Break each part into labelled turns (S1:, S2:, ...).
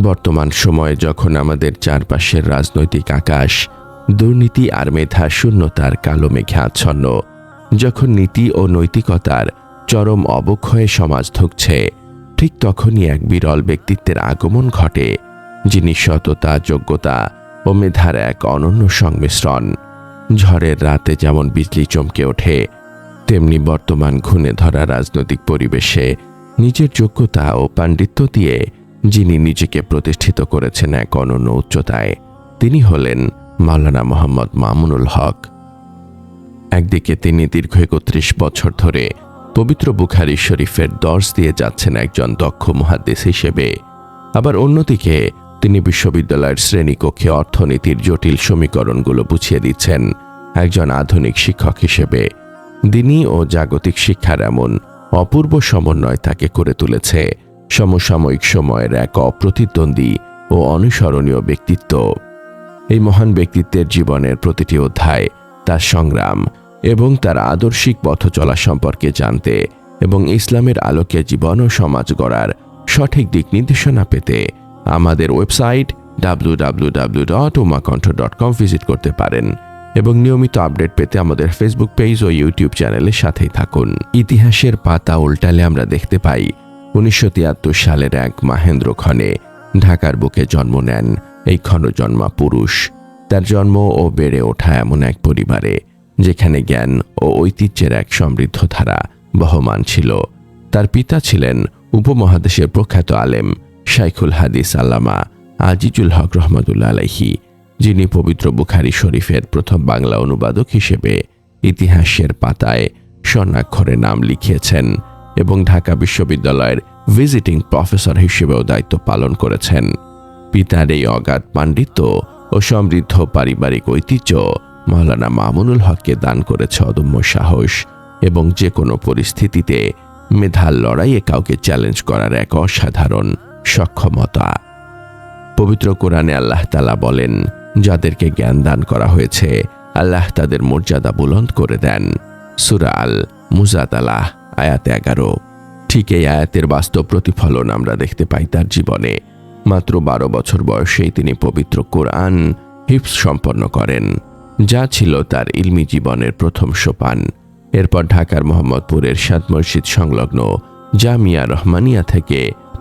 S1: বর্তমান সময়ে যখন আমাদের চারপাশের রাজনৈতিক আকাশ, দুর্নীতি আর মেধা শূন্যতার কালো মেঘে আচ্ছন্ন যখন নীতি ও নৈতিকতার চরম অবক্ষয়ে সমাজ ধুঁকছে ঠিক তখনই এক বিরল ব্যক্তিত্বের আগমন ঘটে, যিনি সততা, যোগ্যতা ও মেধার এক অনন্য সংমিশ্রণ। ঝড়ের রাতে যেমন বিজলি চমকে ওঠে, তেমনি বর্তমান ঘুণে ধরা রাজনৈতিক পরিবেশে নিজের যোগ্যতা ও পাণ্ডিত্য দিয়ে যিনি নিজেকে প্রতিষ্ঠিত করেছেন এক অনন্য উচ্চতায়, তিনি হলেন মাওলানা মোহাম্মদ মামুনুল হক। একদিকে তিনি দীর্ঘ একত্রিশ বছর ধরে পবিত্র বুখারি শরীফের দর্শ দিয়ে যাচ্ছেন একজন দক্ষ মহাদ্দেশ হিসেবে। আবার অন্যদিকে তিনি বিশ্ববিদ্যালয়ের শ্রেণীকক্ষে অর্থনীতির জটিল সমীকরণগুলো বুঝিয়ে দিচ্ছেন একজন আধুনিক শিক্ষক হিসেবে। দিনী ও জাগতিক শিক্ষার এমন অপূর্ব সমন্বয় তাকে করে তুলেছে। সমসাময়িক সময়ের এক অপ্রতিদ্বন্দ্বী ও অনুসরণীয় ব্যক্তিত্ব। এই মহান ব্যক্তিত্বের জীবনের প্রতিটি অধ্যায় তার সংগ্রাম এবং তার আদর্শিক পথ চলা সম্পর্কে জানতে এবং ইসলামের আলোকে জীবন ও সমাজ গড়ার সঠিক দিক নির্দেশনা পেতে আমাদের website W W W dot Umakantha dot com visit করতে পারেন এবং নিয়মিত আপডেট পেতে আমাদের ফেসবুক পেজ ও ইউটিউব চ্যানেলের সাথেই থাকুন। ইতিহাসের পাতা উল্টালে আমরা দেখতে পাই উনিশশো তিয়াত্তর সালের এক মাহেন্দ্র খনে ঢাকার বুকে জন্ম নেন এই ক্ষণজন্মা পুরুষ। তার জন্ম ও বেড়ে ওঠা এমন এক পরিবারে, যেখানে জ্ঞান ও ঐতিহ্যের এক সমৃদ্ধ ধারা বহমান ছিল। তার পিতা ছিলেন উপমহাদেশের প্রখ্যাত আলেম শাইখুল হাদিস আল্লামা আজিজুল হক রহমতুল্লা আলাইহি, যিনি পবিত্র বুখারি শরীফের প্রথম বাংলা অনুবাদক হিসেবে ইতিহাসের পাতায় স্বর্ণাক্ষরে নাম লিখিয়েছেন। এবং ঢাকা বিশ্ববিদ্যালয়ের ভিজিটিং প্রফেসর হিসেবেও দায়িত্ব পালন করেছেন। পিতার এই অগাধ পাণ্ডিত্য ও সমৃদ্ধ পারিবারিক ঐতিহ্য মাওলানা মামুনুল হককে দান করেছে অদম্য সাহস এবং যে কোনো পরিস্থিতিতে মেধার লড়াইয়ে কাউকে চ্যালেঞ্জ করার এক অসাধারণ সক্ষমতা। পবিত্র কোরআনে আল্লাহ তালা বলেন, যাদেরকে জ্ঞান দান করা হয়েছে, আল্লাহ তাদের মর্যাদা বুলন্দ করে দেন। সুরাল মুজাদালাহ আয়াত এগারো, ঠিক এই আয়াতের বাস্তব প্রতিফলন আমরা দেখতে পাই তার জীবনে। মাত্র বারো বছর বয়সেই তিনি পবিত্র কোরআন হিপস সম্পন্ন করেন, যা ছিল তার ইলমি জীবনের প্রথম সোপান। এরপর ঢাকার মোহাম্মদপুরের সাত মসজিদ সংলগ্ন জামিয়া রহমানিয়া থেকে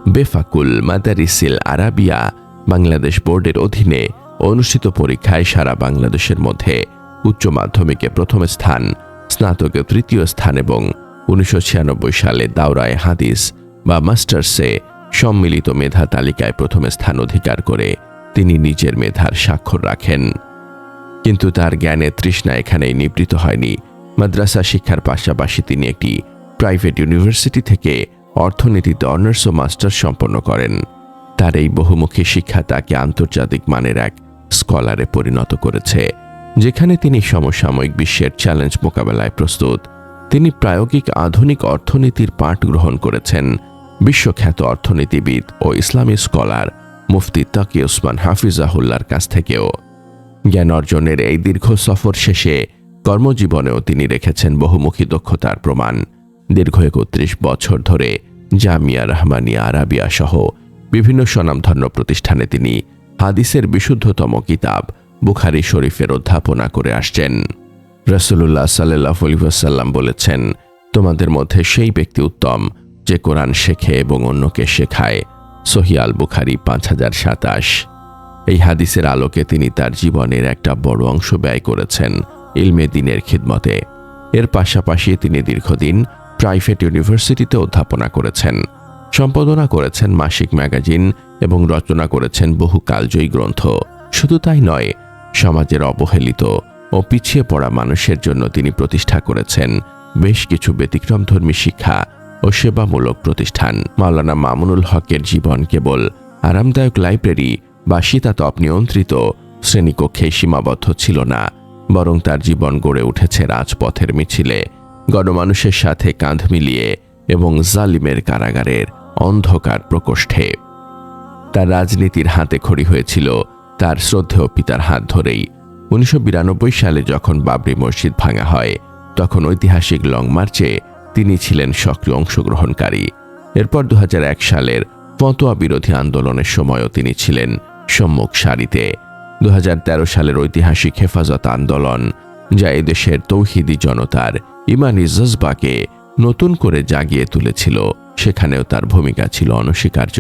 S1: বেফাকুল মাদারিসিল আরাবিয়া বাংলাদেশ বোর্ডের অধীনে অনুষ্ঠিত পরীক্ষায় সারা বাংলাদেশের মধ্যে উচ্চ মাধ্যমিকে প্রথম স্থান, স্নাতকে তৃতীয় স্থান এবং উনিশশো ছিয়ানব্বই সালে দাওরায় হাদিস বা মাস্টার্সে সম্মিলিত মেধা তালিকায় প্রথম স্থান অধিকার করে তিনি নিজের মেধার স্বাক্ষর রাখেন। কিন্তু তার জ্ঞানের তৃষ্ণা এখানেই নিবৃত হয়নি। মাদ্রাসা শিক্ষার পাশাপাশি তিনি একটি প্রাইভেট ইউনিভার্সিটি থেকে অর্থনীতিতে অনার্স ও মাস্টার্স সম্পন্ন করেন। তার এই বহুমুখী শিক্ষা তাকে আন্তর্জাতিক মানের এক স্কলারে পরিণত করেছে, যেখানে তিনি সমসাময়িক বিশ্বের চ্যালেঞ্জ মোকাবেলায় প্রস্তুত। তিনি প্রায়োগিক আধুনিক অর্থনীতির পাঠ গ্রহণ করেছেন। বিশ্বখ্যাত অর্থনীতিবিদ ও ইসলামী স্কলার মুফতি তাকি ওসমান হাফিজাহুল্লার কাছ থেকেও। জ্ঞান অর্জনের এই দীর্ঘ সফর শেষে কর্মজীবনেও তিনি রেখেছেন বহুমুখী দক্ষতার প্রমাণ। দীর্ঘ একত্রিশ বছর ধরে জামিয়া রহমানিয়া আরাবিয়া সহ বিভিন্ন স্বনামধন্য প্রতিষ্ঠানে তিনি হাদিসের বিশুদ্ধতম কিতাব বুখারি শরীফের অধ্যাপনা করে আসছেন। রসুল্লাহ সাল্লাহ বলেছেন, তোমাদের মধ্যে সেই ব্যক্তি উত্তম যে কোরআন শেখে এবং অন্যকে শেখায়। সহিয়াল বুখারি পাঁচ হাজার সাতাশ। এই হাদিসের আলোকে তিনি তার জীবনের একটা বড় অংশ ব্যয় করেছেন ইলমে দিনের খিদমতে। এর পাশাপাশি তিনি দীর্ঘদিন প্রাইভেট ইউনিভার্সিটিতে অধ্যাপনা করেছেন। সম্পাদনা করেছেন মাসিক ম্যাগাজিন এবং রচনা করেছেন বহু কালজয়ী গ্রন্থ। শুধু তাই নয়, সমাজের অবহেলিত ও পিছিয়ে পড়া মানুষের জন্য তিনি প্রতিষ্ঠা করেছেন। বেশ কিছু ব্যতিক্রমধর্মী শিক্ষা ও সেবামূলক প্রতিষ্ঠান। মাওলানা মামুনুল হকের জীবন কেবল আরামদায়ক লাইব্রেরি বা শীতাতপ নিয়ন্ত্রিত শ্রেণীকক্ষে সীমাবদ্ধ ছিল না, বরং তার জীবন গড়ে উঠেছে রাজপথের মিছিলে। গণমানুষের সাথে কাঁধ মিলিয়ে এবং জালিমের কারাগারের অন্ধকার প্রকোষ্ঠে। তার রাজনীতির হাতে খড়ি হয়েছিল, তার শ্রদ্ধেয় পিতার হাত ধরেই। উনিশশো বিরানব্বই সালে যখন বাবরি মসজিদ ভাঙা হয়, তখন ঐতিহাসিক লং মার্চে তিনি ছিলেন সক্রিয় অংশগ্রহণকারী। এরপর দু হাজার এক সালের ফতোয়া বিরোধী আন্দোলনের সময়ও তিনি ছিলেন সম্মুখ সারিতে। দু হাজার তেরো সালের ঐতিহাসিক হেফাজত আন্দোলন, যা এদেশের তৌহিদি জনতার ইমানি জজবাকে নতুন করে জাগিয়ে তুলেছিল, সেখানেও তার ভূমিকা ছিল অনস্বীকার্য।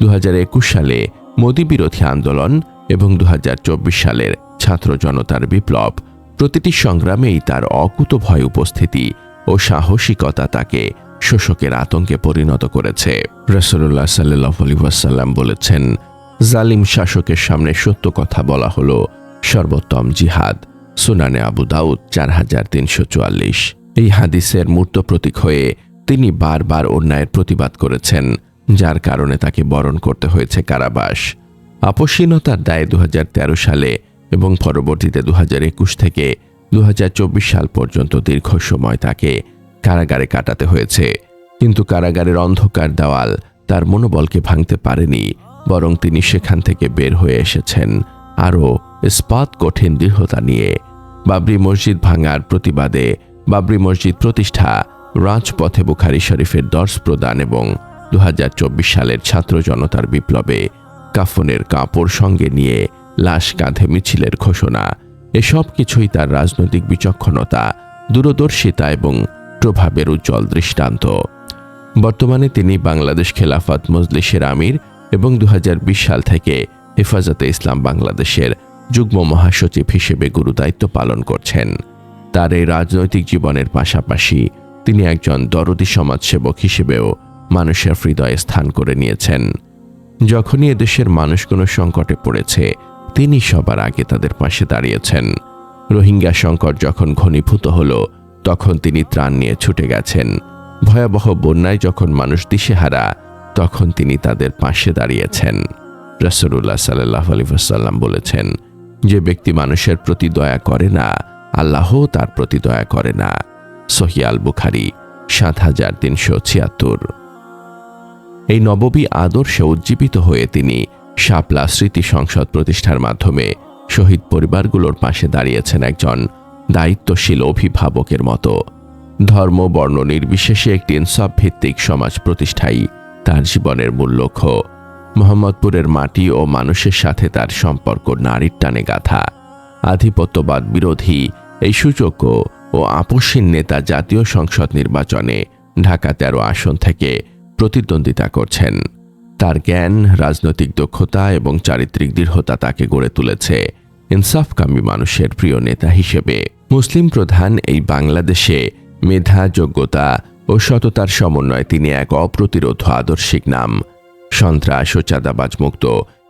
S1: দু হাজার একুশ সালে মোদী বিরোধী আন্দোলন এবং দু হাজার চব্বিশ সালের ছাত্র জনতার বিপ্লব। প্রতিটি সংগ্রামেই তার অকুত ভয় উপস্থিতি ও সাহসিকতা তাকে শোষকের আতঙ্কে পরিণত করেছে। রসল্লাহ সাল্লাহ বলেছেন, জালিম শাসকের সামনে সত্য কথা বলা হলো। সর্বোত্তম জিহাদ, সুনানে আবু দাউদ চার হাজার তিনশো চুয়াল্লিশ। এই হাদিসের মূর্ত প্রতীক হয়ে তিনি বারবার অন্যায়ের প্রতিবাদ করেছেন, যার কারণে তাকে বরণ করতে হয়েছে কারাবাস। আপসীনতার দায়ে দু হাজার তেরো সালে এবং পরবর্তীতে দু হাজার একুশ থেকে দু হাজার চব্বিশ সাল পর্যন্ত দীর্ঘ সময় তাকে কারাগারে কাটাতে হয়েছে। কিন্তু কারাগারের অন্ধকার দেওয়াল তার মনোবলকে ভাঙতে পারেনি, বরং তিনি সেখান থেকে বের হয়ে এসেছেন আরও ইস্পাত কঠিন দৃঢ়তা নিয়ে। বাবরি মসজিদ ভাঙার প্রতিবাদে বাবরি মসজিদ প্রতিষ্ঠা রাজপথে বুখারি শরীফের দর্শ প্রদান এবং দু হাজার চব্বিশ সালের ছাত্র জনতার বিপ্লবে কাফনের কাপড় সঙ্গে নিয়ে লাশ কাঁধে মিছিলের ঘোষণা। এসব কিছুই তার রাজনৈতিক বিচক্ষণতা, দূরদর্শিতা এবং প্রভাবের উজ্জ্বল দৃষ্টান্ত। বর্তমানে তিনি বাংলাদেশ খেলাফত মজলিসের আমির এবং দু হাজার বিশ সাল থেকে হেফাজতে ইসলাম বাংলাদেশের যুগ্ম মহাসচিব হিসেবে গুরুদায়িত্ব পালন করছেন। তার এই রাজনৈতিক জীবনের পাশাপাশি তিনি একজন দরদি সমাজসেবক হিসেবেও মানুষের হৃদয়ে স্থান করে নিয়েছেন। যখনই এদেশের মানুষ কোনো সংকটে পড়েছে তিনি সবার আগে তাদের পাশে দাঁড়িয়েছেন। রোহিঙ্গা সংকট যখন ঘনীভূত হল, তখন তিনি ত্রাণ নিয়ে ছুটে গেছেন। ভয়াবহ বন্যায় যখন মানুষ দিশেহারা, তখন তিনি তাদের পাশে দাঁড়িয়েছেন। রসরুল্লাহ সাল্লাহ আলিফাসাল্লাম বলেছেন, যে ব্যক্তি মানুষের প্রতি দয়া করে না আল্লাহ তার প্রতি দয়া করে না। সহিয়াল বুখারি সাত হাজার তিনশো ছিয়াত্তর। এই নববী আদর্শে উজ্জীবিত হয়ে তিনি শাপলা স্মৃতি সংসদ প্রতিষ্ঠার মাধ্যমে শহীদ পরিবারগুলোর পাশে দাঁড়িয়েছেন একজন দায়িত্বশীল অভিভাবকের মতো। ধর্ম, বর্ণ নির্বিশেষে একটি ইনসাফ ভিত্তিক সমাজ প্রতিষ্ঠাই তার জীবনের মূল লক্ষ্য। মোহাম্মদপুরের মাটি ও মানুষের সাথে তার সম্পর্ক নারীর টানে গাথা। আধিপত্যবাদ বিরোধী এই সুযোগ্য ও আপসীন নেতা জাতীয় সংসদ নির্বাচনে ঢাকা তেরো আসন থেকে প্রতিদ্বন্দ্বিতা করছেন। তার জ্ঞান, রাজনৈতিক দক্ষতা এবং চারিত্রিক দৃঢ়তা তাকে গড়ে তুলেছে। ইনসাফকামী মানুষের প্রিয় নেতা হিসেবে মুসলিম প্রধান এই বাংলাদেশে মেধা, যোগ্যতা ও সততার সমন্বয়ে তিনি এক অপ্রতিরোধ আদর্শিক নাম। সন্ত্রাস ও চাঁদাবাজ মুক্ত,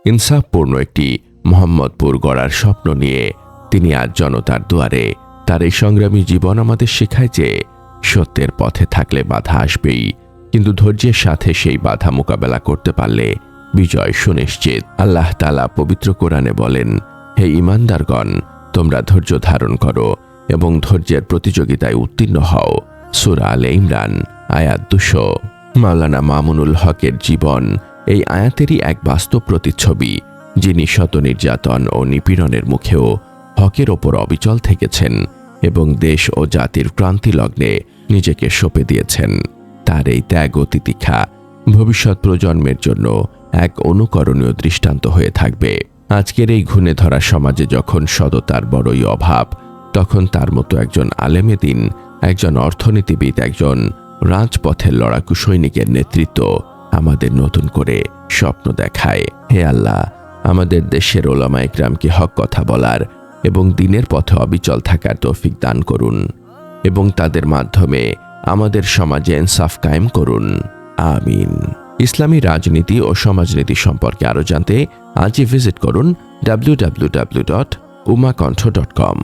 S1: ইনসাফপূর্ণ একটি মোহাম্মদপুর গড়ার স্বপ্ন নিয়ে তিনি আজ জনতার দুয়ারে। তার এই সংগ্রামী জীবন আমাদের শেখায় যে সত্যের পথে থাকলে বাধা আসবেই। কিন্তু ধৈর্যের সাথে সেই বাধা মোকাবেলা করতে পারলে বিজয় সুনিশ্চিত। আল্লাহ তালা পবিত্র কোরআনে বলেন, হে ইমানদারগণ তোমরা ধৈর্য ধারণ করো এবং ধৈর্যের প্রতিযোগিতায় উত্তীর্ণ হও। সুরা আল ইমরান, আয়াত দুশো। মাওলানা মামুনুল হকের জীবন এই আয়াতেরই এক বাস্তব প্রতিচ্ছবি, যিনি শত নির্যাতন ও নিপীড়নের মুখেও হকের ওপর অবিচল থেকেছেন এবং দেশ ও জাতির ক্রান্তি লগ্নে নিজেকে সঁপে দিয়েছেন। তার এই ত্যাগ ও তিতিক্ষা ভবিষ্যৎ প্রজন্মের জন্য এক অনুকরণীয় দৃষ্টান্ত হয়ে থাকবে। আজকের এই ঘুণে ধরা সমাজে যখন সদতার বড়ই অভাব, তখন তার মতো একজন আলেমে দিন, একজন অর্থনীতিবিদ, একজন রাজপথের লড়াকু সৈনিকের নেতৃত্ব আমাদের নতুন করে স্বপ্ন দেখায়। হে আল্লাহ, আমাদের দেশের ওলামা ইকরামকে হক কথা বলার এবং দিনের পথে অবিচল থাকার তৌফিক দান করুন এবং তাদের মাধ্যমে আমাদের সমাজে ইনসাফ কায়েম করুন। আমিন। ইসলামী রাজনীতি ও সমাজনীতি সম্পর্কে আরও জানতে আজই ভিজিট করুন W W W dot Umakantha dot com